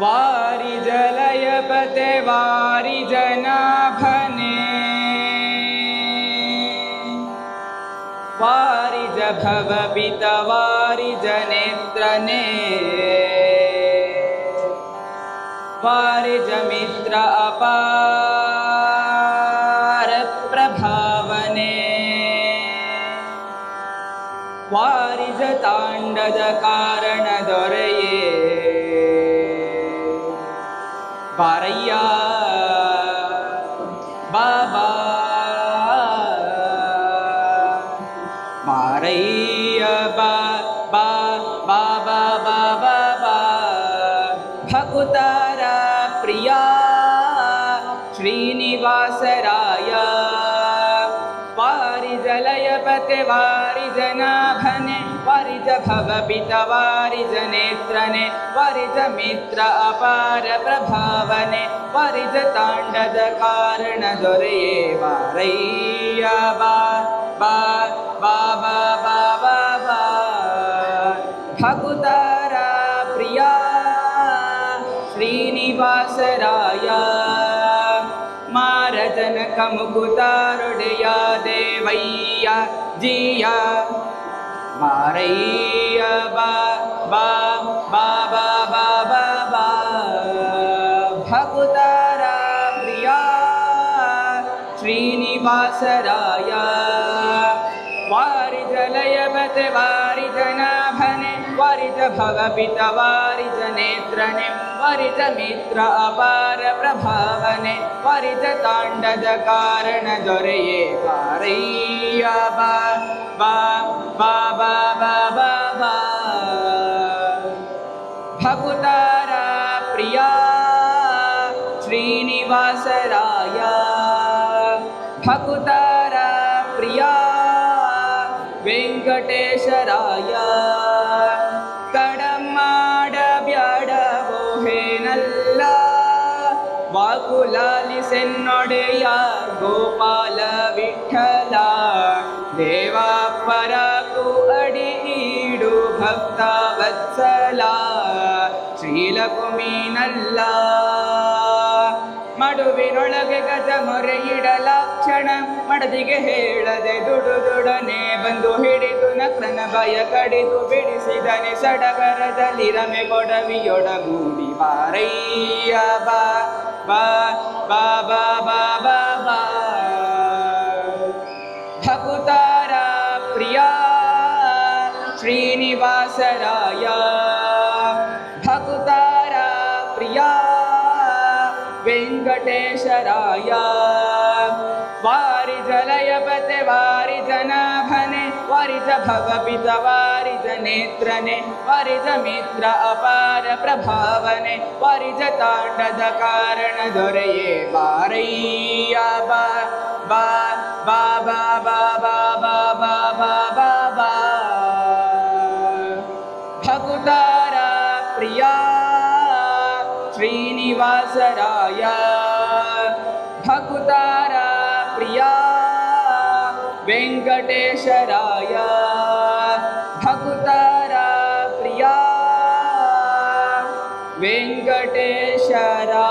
वारिजलयपते वारिजनाभने। वारिज भव पित वारिजमित्र अपारप्रभावने वारिजताण्डदकारणद वारैयबा बाबा भगुतारा प्रिया श्रीनिवासराय। वारि वारिजनाभने वरिज भव पित वारिजनेत्रने वरिजमित्र अपारप्रभावने वरिजताण्डजकारण दुर्येवा रैया वा भगुतारा प्रिया श्रीनिवासराया। मारजनकमुकुतारुडया देवैया जिया। मारीयवा बाबा बाबाबा भगुतरा प्रिया श्रीनिवासराय वारिजलयवरिजनाभने त्वरित भव पितवारिजनेद्रनि परि च मित्रापारप्रभावने परिचताण्डजकारणज्वरये पार भारा प्रिया श्रीनिवासराय। भकुतारा प्रिया वेङ्कटेशराय। कड ವಾಕುಲಾಲಿಸೆನ್ನೊಡೆಯ ಗೋಪಾಲ ವಿಠಲ ದೇವಾಪರಕು ಅಡಿ ಈಡು ಭಕ್ತ ವತ್ಸಲ ಶ್ರೀಲಕುಮೀನಲ್ಲ, ಮಡುವಿನೊಳಗೆ ಗಜ ಮೊರೆಯಿಡಲಾಕ್ಷಣ, ಮಡದಿಗೆ ಹೇಳದೆ ದುಡು ದುಡನೆ ಬಂದು ಹಿಡಿದು ನಕ್ರನ ಭಯ ಕಡಿದು ಬಿಡಿಸಿದನೆ ಸಡಗರದಲ್ಲಿ ರಮೆ ಕೊಡವಿಯೊಡಗೂಡಿ ಬಾರಯ್ಯ ಬಾ. ba ba ba ba ba ba भकुतारा प्रिया श्रीनिवासराय। भकुतारा प्रिया वेङ्कटेशराय वारिजलयपते वारिजना। भव पितवारिज नेत्रने वारिज मित्र अपार प्रभावने वारिज ताण्डद कारण दोरये बारैया बा बा बा बा बा बा बा बा बा बा बा भगुतारा प्रिया श्रीनिवासराया भगुतारा प्रिया वेङ्कटेशराय भकुतारा प्रिया वेङ्कटेशरा